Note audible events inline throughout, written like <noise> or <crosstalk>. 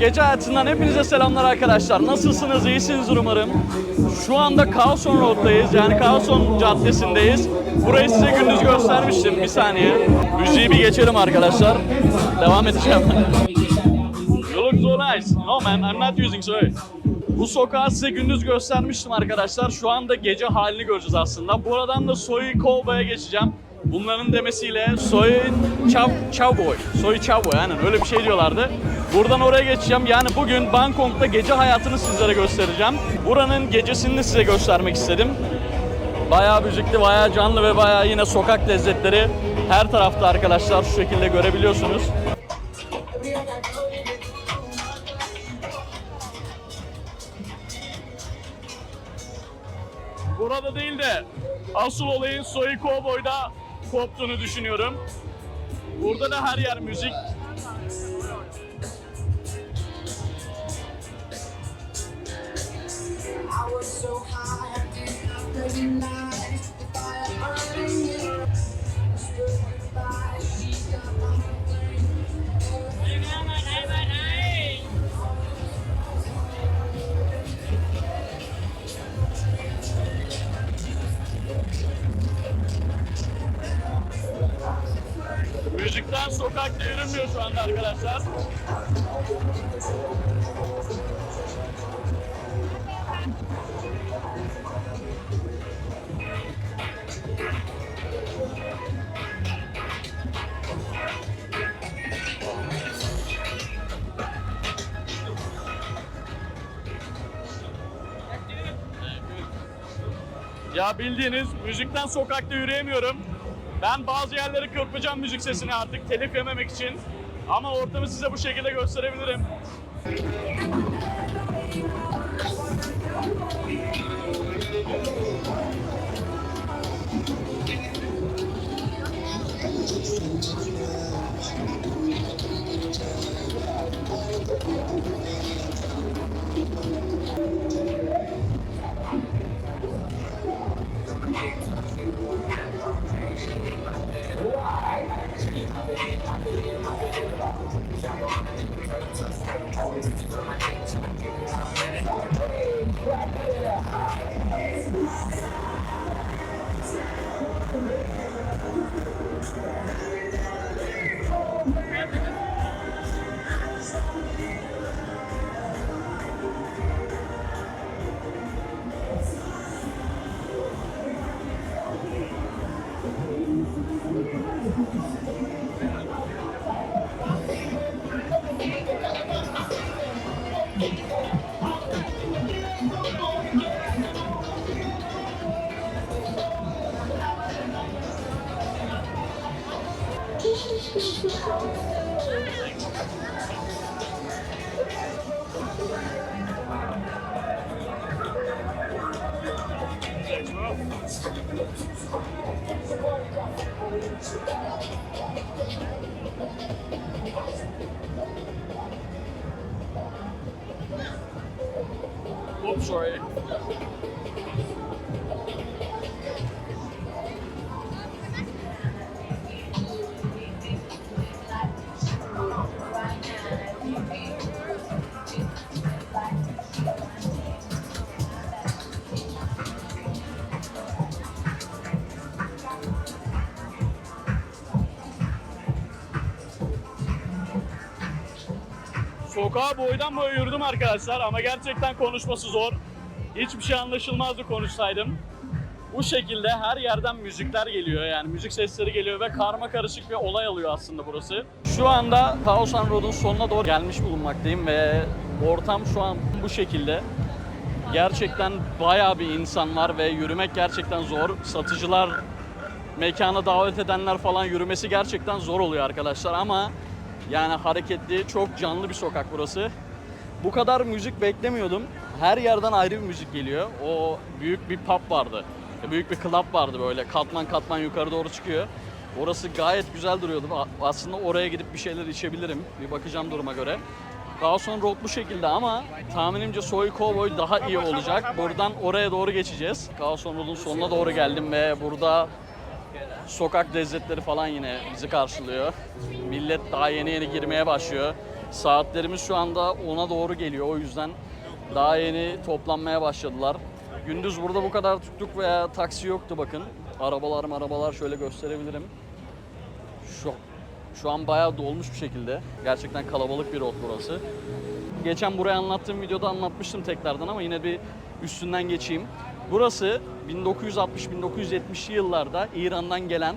Gece hayatından hepinize selamlar arkadaşlar. Nasılsınız? İyisinizdir umarım. Şu anda Kaohsiung Road'dayız. Yani Kaohsiung Caddesi'ndeyiz. Burayı size gündüz göstermiştim. Bir saniye. Müziği bir geçelim arkadaşlar. Devam edeceğim. <laughs> You look so nice. No man, I'm not using sorry. Bu sokağı size gündüz göstermiştim arkadaşlar. Şu anda gece halini göreceğiz aslında. Buradan da Soy Cowboy'a geçeceğim. Bunların demesiyle Soy Chow, Cowboy. Soy Cowboy aynen öyle bir şey diyorlardı. Buradan oraya geçeceğim. Yani bugün Bangkok'ta gece hayatını sizlere göstereceğim. Buranın gecesini size göstermek istedim. Bayağı müzikli, bayağı canlı ve bayağı yine sokak lezzetleri her tarafta arkadaşlar şu şekilde görebiliyorsunuz. Burada değil de asıl olayın Soy Cowboy'da koptuğunu düşünüyorum. Burada da her yer müzik. I was so high, I didn't recognize Müzikten sokakta yürünmüyor şu anda arkadaşlar. Ya bildiğiniz müzikten sokakta yürüyemiyorum. Ben bazı yerleri kırpacağım müzik sesini artık telif yememek için. Ama ortamı size bu şekilde gösterebilirim. Oops, sorry. Sokağa boydan boya yürüdüm arkadaşlar ama gerçekten konuşması zor. Hiçbir şey anlaşılmazdı konuşsaydım. Bu şekilde her yerden müzikler geliyor yani müzik sesleri geliyor ve karma karışık bir olay alıyor aslında burası. Şu anda Kaosan Road'un sonuna doğru gelmiş bulunmaktayım ve ortam şu an bu şekilde. Gerçekten bayağı bir insan var ve yürümek gerçekten zor. Satıcılar, mekana davet edenler falan yürümesi gerçekten zor oluyor arkadaşlar ama yani hareketli, çok canlı bir sokak burası. Bu kadar müzik beklemiyordum. Her yerden ayrı bir müzik geliyor. O büyük bir pub vardı. Büyük bir club vardı böyle katman katman yukarı doğru çıkıyor. Orası gayet güzel duruyordu. Aslında oraya gidip bir şeyler içebilirim. Bir bakacağım duruma göre. Daha sonra Road bu şekilde ama tahminimce Soy Cowboy daha iyi olacak. Buradan oraya doğru geçeceğiz. Kaosun Road'un sonuna doğru geldim ve burada sokak lezzetleri falan yine bizi karşılıyor. Millet daha yeni yeni girmeye başlıyor. Saatlerimiz şu anda 10'a doğru geliyor. O yüzden daha yeni toplanmaya başladılar. Gündüz burada bu kadar tuttuk veya taksi yoktu bakın. Arabalar arabalar şöyle gösterebilirim. Şu, şu an bayağı dolmuş bir şekilde. Gerçekten kalabalık bir rot burası. Geçen buraya anlattığım videoda anlatmıştım tekrardan ama yine bir üstünden geçeyim. Burası 1960-1970'li yıllarda İran'dan gelen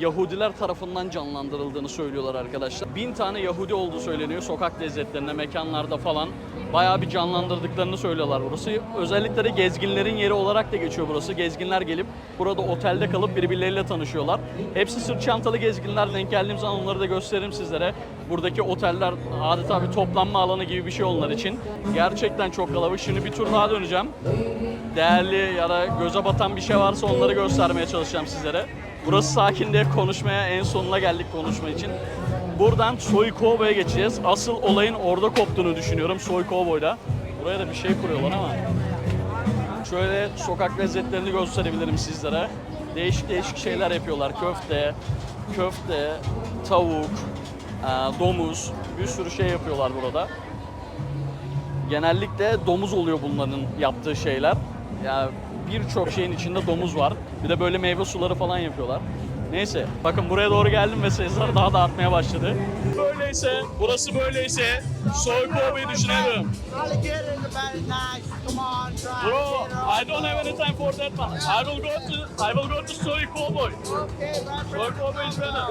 Yahudiler tarafından canlandırıldığını söylüyorlar arkadaşlar. Bin tane Yahudi olduğu söyleniyor sokak lezzetlerinde, mekanlarda falan. Bayağı bir canlandırdıklarını söylüyorlar burası. Özellikle de gezginlerin yeri olarak da geçiyor burası. Gezginler gelip burada otelde kalıp birbirleriyle tanışıyorlar. Hepsi sırt çantalı gezginler. Denk geldiğim zaman onları da gösteririm sizlere. Buradaki oteller adeta bir toplanma alanı gibi bir şey onlar için. Gerçekten çok kalabalık. Şimdi bir tur daha döneceğim değerli ya da göze batan bir şey varsa onları göstermeye çalışacağım sizlere. Burası sakin diye konuşmaya en sonuna geldik konuşma için. Buradan Soykova'ya geçeceğiz. Asıl olayın orada koptuğunu düşünüyorum Soykova'yla. Buraya da bir şey kuruyorlar ama. Şöyle sokak lezzetlerini gösterebilirim sizlere. Değişik değişik şeyler yapıyorlar. Köfte, köfte, tavuk, domuz, bir sürü şey yapıyorlar burada genellikle domuz oluyor bunların yaptığı şeyler. Yani birçok şeyin içinde domuz var. Bir de böyle meyve suları falan yapıyorlar. Neyse bakın buraya doğru geldim ve sayılar daha da artmaya başladı. Böyleyse, burası böyleyse. Come on, try. Bro, I don't have any time for that man. I will go to I will go to Soy Cowboy. Okay. Soy Cowboy is better.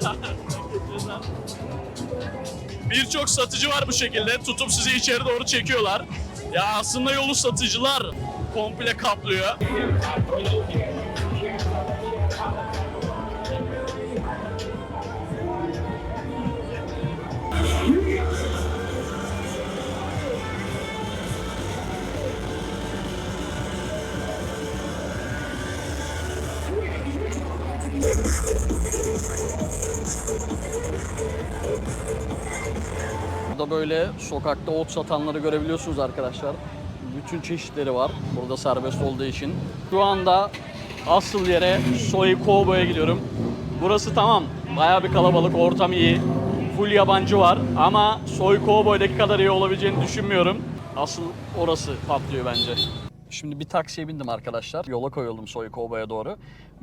<laughs> Birçok satıcı var bu şekilde. Tutup sizi içeri doğru çekiyorlar. Ya aslında yolu satıcılar komple kaplıyor. Burada böyle sokakta ot satanları görebiliyorsunuz arkadaşlar. Bütün çeşitleri var. Burada serbest olduğu için. Şu anda asıl yere Soy Cowboy'a gidiyorum. Burası tamam. Bayağı bir kalabalık, ortam iyi. Full yabancı var ama Soy Cowboy'daki kadar iyi olabileceğini düşünmüyorum. Asıl orası patlıyor bence. Şimdi bir taksiye bindim arkadaşlar. Yola koyuldum Soy Cowboy'a doğru.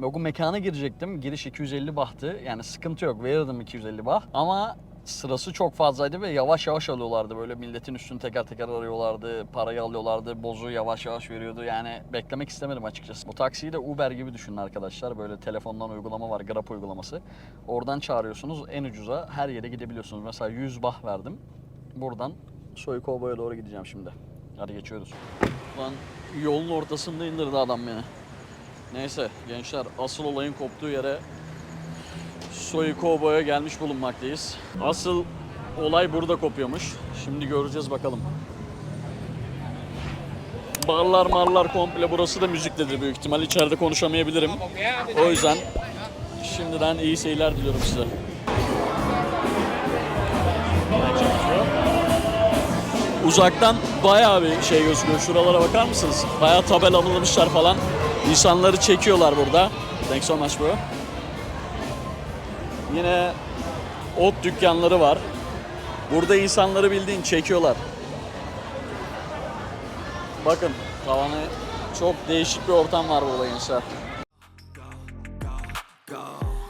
O mekana girecektim. Giriş 250 bahtı. Yani sıkıntı yok. Verirdim 250 baht. Ama sırası çok fazlaydı ve yavaş yavaş alıyorlardı. Böyle milletin üstünü teker teker arıyorlardı. Parayı alıyorlardı. Bozu yavaş yavaş veriyordu. Yani beklemek istemedim açıkçası. Bu taksiyi de Uber gibi düşünün arkadaşlar. Böyle telefondan uygulama var. Grab uygulaması. Oradan çağırıyorsunuz. En ucuza her yere gidebiliyorsunuz. Mesela 100 bah verdim. Buradan Soy Cowboy'a doğru gideceğim şimdi. Hadi geçiyoruz. Lan yolun ortasında indirdi adam beni. Neyse gençler asıl olayın koptuğu yere Soy Cowboy'a gelmiş bulunmaktayız. Asıl olay burada kopuyormuş. Şimdi göreceğiz bakalım. Barlar marlar komple burası da müzikledir büyük ihtimal. İçeride konuşamayabilirim. O yüzden şimdiden iyi seyirler diliyorum size. Uzaktan bayağı bir şey gözüküyor. Şuralara bakar mısınız? Bayağı tabela alınmışlar falan. İnsanları çekiyorlar burada. Thanks so much bro. Yine ot dükkanları var. Burada insanları bildiğin çekiyorlar. Bakın tavanı çok değişik bir ortam var burada gençler.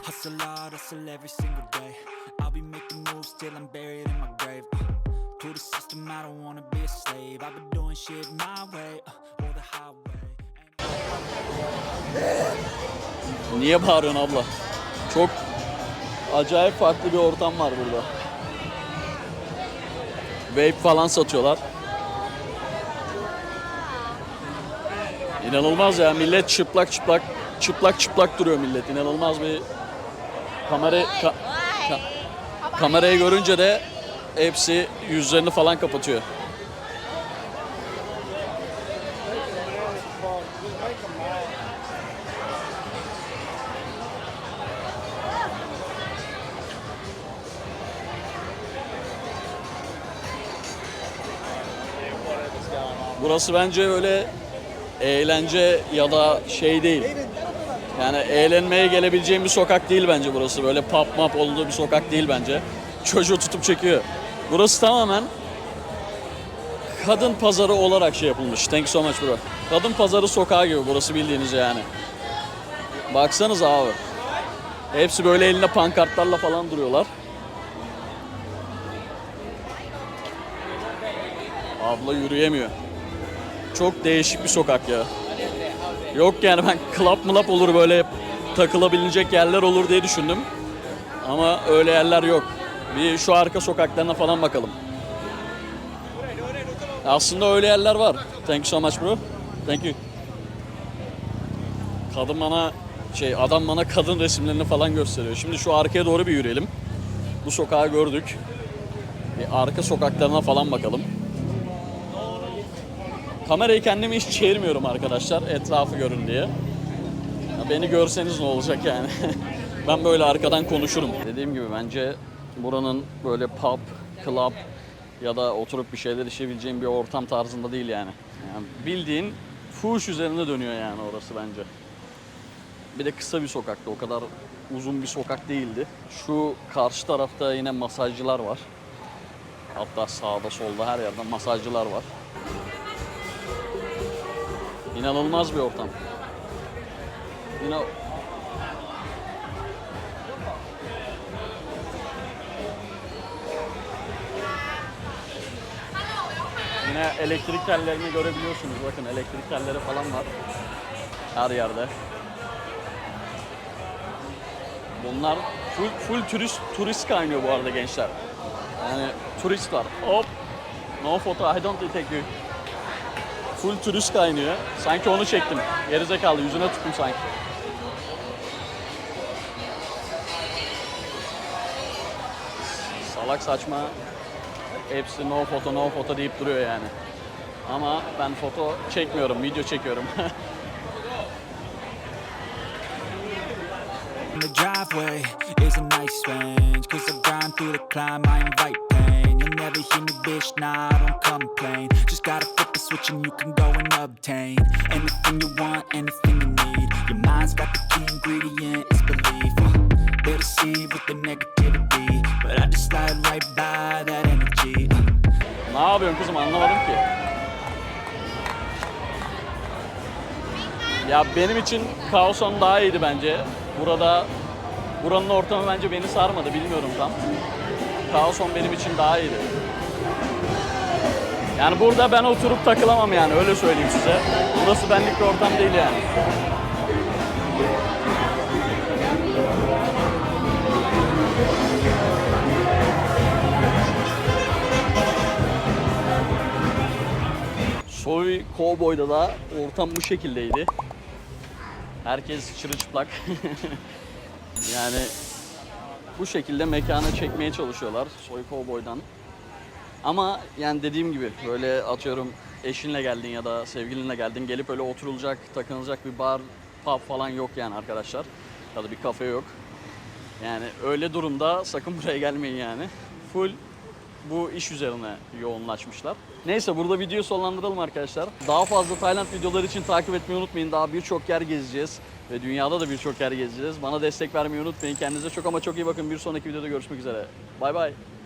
Hustle hard, hustle every single day. I'll be making moves till I'm buried in my grave. To the system, I don't wanna be a slave. I've been doing shit my way, uh, or the highway. Niye bağırıyorsun abla? Çok acayip farklı bir ortam var burada. Vape falan satıyorlar. İnanılmaz ya millet çıplak çıplak çıplak çıplak duruyor millet. İnanılmaz bir kamera ka- ka- kamerayı görünce de hepsi yüzlerini falan kapatıyor. Burası bence öyle eğlence ya da şey değil. Yani eğlenmeye gelebileceğim bir sokak değil bence burası. Böyle pop map olduğu bir sokak değil bence. Çocuğu tutup çekiyor. Burası tamamen kadın pazarı olarak şey yapılmış. Thank you so much bro. Kadın pazarı sokağı gibi burası bildiğiniz yani. Baksanız abi. Hepsi böyle elinde pankartlarla falan duruyorlar. Abla yürüyemiyor. Çok değişik bir sokak ya. Yok yani ben club mılap olur böyle takılabilecek yerler olur diye düşündüm. Ama öyle yerler yok. Bir şu arka sokaklarına falan bakalım. Aslında öyle yerler var. Thank you so much bro. Thank you. Kadın bana şey adam bana kadın resimlerini falan gösteriyor. Şimdi şu arkaya doğru bir yürüyelim. Bu sokağı gördük. Bir arka sokaklarına falan bakalım. Kamerayı kendimi hiç çevirmiyorum arkadaşlar etrafı görün diye. Ya beni görseniz ne olacak yani. <laughs> ben böyle arkadan konuşurum. Dediğim gibi bence buranın böyle pub, club ya da oturup bir şeyler içebileceğin bir ortam tarzında değil yani. yani bildiğin fuhuş üzerinde dönüyor yani orası bence. Bir de kısa bir sokakta o kadar uzun bir sokak değildi. Şu karşı tarafta yine masajcılar var. Hatta sağda solda her yerden masajcılar var. İnanılmaz bir ortam. Yine Yine elektrik tellerini görebiliyorsunuz. Bakın elektrik telleri falan var. Her yerde. Bunlar full, full turist, turist kaynıyor bu arada gençler. Yani turist var. Hop. No photo, I don't take you. Full turist kaynıyor. Sanki onu çektim. Gerizekalı yüzüne tuttum sanki. Salak saçma. Hepsi no foto no foto deyip duruyor yani. Ama ben foto çekmiyorum, video çekiyorum. <laughs> The driveway is a nice range. Cause I grind through the climb, I invite pain. You'll never hear me, bitch, nah, I don't complain. Just gotta flip the switch and you can go and obtain Anything you want, anything you need. Your mind's got the key ingredient, it's belief. Uh, They'll deceive with the negativity kızım anlamadım ki. Ya benim için Kaoson daha iyiydi bence. Burada buranın ortamı bence beni sarmadı bilmiyorum tam. Kaoson benim için daha iyiydi. Yani burada ben oturup takılamam yani öyle söyleyeyim size. Burası benlik bir ortam değil yani. Soy Cowboy'da da ortam bu şekildeydi. Herkes çırılçıplak. <laughs> yani bu şekilde mekana çekmeye çalışıyorlar Soy Cowboy'dan. Ama yani dediğim gibi böyle atıyorum eşinle geldin ya da sevgilinle geldin gelip öyle oturulacak, takılacak bir bar, pub falan yok yani arkadaşlar. Ya da bir kafe yok. Yani öyle durumda sakın buraya gelmeyin yani. Full bu iş üzerine yoğunlaşmışlar. Neyse burada videoyu sonlandıralım arkadaşlar. Daha fazla Tayland videoları için takip etmeyi unutmayın. Daha birçok yer gezeceğiz ve dünyada da birçok yer gezeceğiz. Bana destek vermeyi unutmayın. Kendinize çok ama çok iyi bakın. Bir sonraki videoda görüşmek üzere. Bay bay.